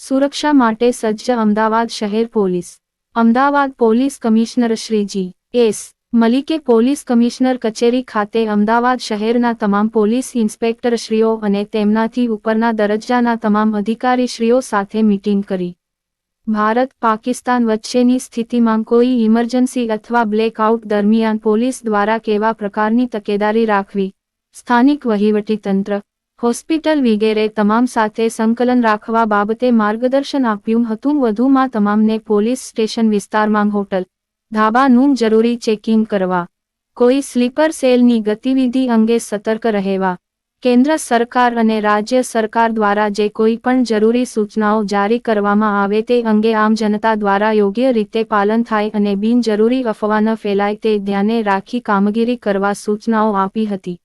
સુરક્ષા માટે સજ્જ અમદાવાદ શહેર police. Ahmedabad police commissioner Shri G S. મલિકે પોલીસ કમિશનર કચેરી ખાતે અમદાવાદ શહેરના તમામ પોલીસ ઇન્સ્પેક્ટર શ્રીઓ અને તેમનાથી ઉપરના દરજ્જાના તમામ અધિકારી શ્રીઓ સાથે મિટિંગ કરી. ભારત પાકિસ્તાન વચ્ચેની સ્થિતિમાં કોઈ ઇમરજન્સી અથવા બ્લેકઆઉટ દરમિયાન પોલીસ દ્વારા કેવા પ્રકારની તકેદારી રાખવી? સ્થાનિક વહીવટી તંત્ર હોસ્પિટલ વગેરે તમામ સાથે સંકલન રાખવા બાબતે માર્ગદર્શન આપ્યું હતું. વધુમાં તમામને પોલીસ સ્ટેશન વિસ્તારમાં હોટલ, ધાબાનું જરૂરી ચેકિંગ કરવા, કોઈ સ્લીપર સેલની ગતિવિધિ અંગે સતર્ક રહેવા, કેન્દ્ર સરકાર અને રાજ્ય સરકાર દ્વારા જે કોઈ પણ જરૂરી સૂચનાઓ જારી કરવામાં આવે તે અંગે આમ જનતા દ્વારા યોગ્ય રીતે પાલન થાય અને બિનજરૂરી અફવા ન ફેલાય તે ધ્યાને રાખી કામગીરી કરવા સૂચનાઓ આપી હતી.